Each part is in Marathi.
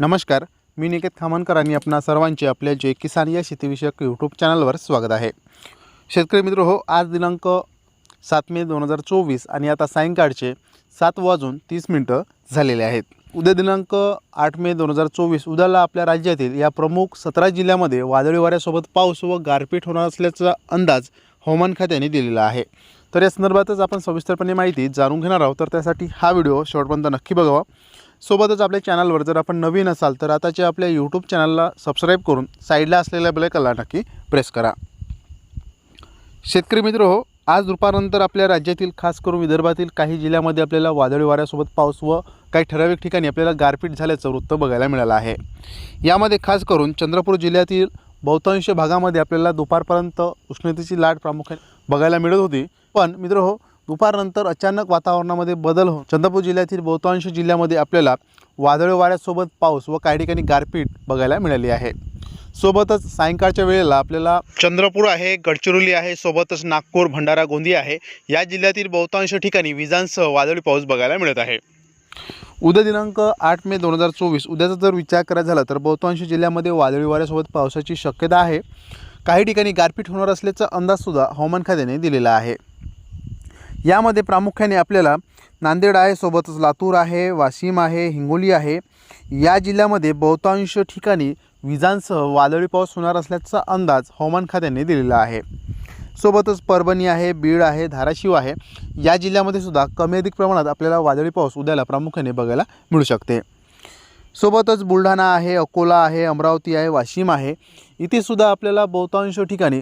नमस्कार मी निकेत खामनकर आणि आपणा सर्वांचे आपल्या जे किसान या शेतीविषयक यूट्यूब चॅनलवर स्वागत आहे. शेतकरी मित्र हो आज दिनांक सात मे दोन हजार चोवीस आणि आता सायंकाळचे सात वाजून तीस मिनटं झालेले आहेत. उद्या दिनांक आठ मे दोन हजार चोवीस उद्याला आपल्या राज्यातील या प्रमुख सतरा जिल्ह्यामध्ये वादळी वाऱ्यासोबत पाऊस व गारपीट होणार असल्याचा अंदाज हवामान खात्याने दिलेला आहे. तर या संदर्भातच आपण सविस्तरपणे माहिती जाणून घेणार आहोत. तर त्यासाठी हा व्हिडिओ शेवटपर्यंत नक्की बघावा. सोबतच आपल्या चॅनलवर जर आपण नवीन असाल तर आताच्या आपल्या यूट्यूब चॅनलला सबस्क्राईब करून साईडला असलेल्या बेलायकनला नक्की प्रेस करा. शेतकरी मित्र हो आज दुपारनंतर आपल्या राज्यातील खास करून विदर्भातील काही जिल्ह्यामध्ये आपल्याला वादळी वाऱ्यासोबत पाऊस व काही ठराविक ठिकाणी आपल्याला गारपीट झाल्याचं वृत्त बघायला मिळालं आहे. यामध्ये खास करून चंद्रपूर जिल्ह्यातील बहुतांश भागामध्ये आपल्याला दुपारपर्यंत उष्णतेची लाट प्रामुख्याने बघायला मिळत होती. पण मित्र हो दुपारनंतर अचानक वातावरणामध्ये बदल होऊन चंद्रपूर जिल्ह्यातील बहुतांश जिल्ह्यामध्ये आपल्याला वादळी वाऱ्यासोबत पाऊस व काही ठिकाणी गारपीट बघायला मिळाली आहे. सोबतच सायंकाळच्या वेळेला आपल्याला चंद्रपूर आहे गडचिरोली आहे सोबतच नागपूर भंडारा गोंदिया आहे या जिल्ह्यातील बहुतांश ठिकाणी विजांसह वादळी पाऊस बघायला मिळत आहे. उद्या दिनांक आठ मे दोन हजार चोवीस उद्याचा जर विचार करायचा झाला तर बहुतांश जिल्ह्यामध्ये वादळी वाऱ्यासोबत पावसाची शक्यता आहे. काही ठिकाणी गारपीट होणार असल्याचा अंदाजसुद्धा हवामान खात्याने दिलेला आहे. यामध्ये प्रामुख्याने आपल्याला नांदेड आहे सोबतच लातूर आहे वाशिम आहे हिंगोली आहे. या जिल्ह्यामध्ये बहुतांश ठिकाणी विजांसह वादळी पाऊस होणार असल्याचा अंदाज हवामान खात्याने दिलेला आहे. सोबतच परभणी आहे बीड आहे धाराशिव आहे. या जिल्ह्यामध्ये सुद्धा कमी अधिक प्रमाणात आपल्याला वादळी पाऊस उद्याला प्रामुख्याने बघायला मिळू शकते. सोबतच बुलढाणा आहे अकोला आहे अमरावती आहे वाशिम आहे. इथे सुद्धा आपल्याला बहुतांश ठिकाणी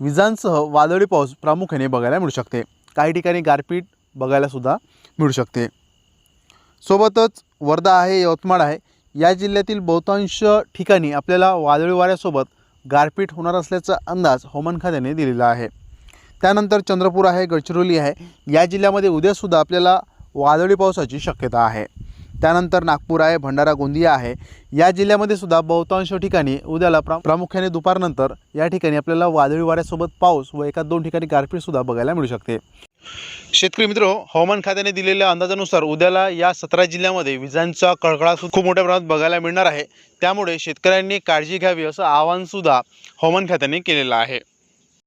विजांसह वादळी पाऊस प्रामुख्याने बघायला मिळू शकते. काही ठिकाणी गारपीट बघायलासुद्धा मिळू शकते. सोबतच वर्धा आहे यवतमाळ आहे. या जिल्ह्यातील बहुतांश ठिकाणी आपल्याला वादळी वाऱ्यासोबत गारपीट होणार असल्याचा अंदाज हवामान खात्याने दिलेला आहे. त्यानंतर चंद्रपूर आहे गडचिरोली आहे. या जिल्ह्यामध्ये उद्यासुद्धा आपल्याला वादळी पावसाची शक्यता आहे. त्यानंतर नागपूर आहे भंडारा गोंदिया आहे. या जिल्ह्यामध्ये सुद्धा बहुतांश ठिकाणी उद्याला प्रा प्रामुख्याने दुपारनंतर या ठिकाणी आपल्याला वादळी वाऱ्यासोबत पाऊस व एका दोन ठिकाणी गारपीटसुद्धा बघायला मिळू शकते. शेतकरी मित्र हवामान खात्याने दिलेल्या अंदाजानुसार उद्याला या सतरा जिल्ह्यामध्ये विजांचा कडकडाट खूप मोठ्या प्रमाणात बघायला मिळणार आहे. त्यामुळे शेतकऱ्यांनी काळजी घ्यावी असं आवाहनसुद्धा हवामान खात्याने केलेलं आहे.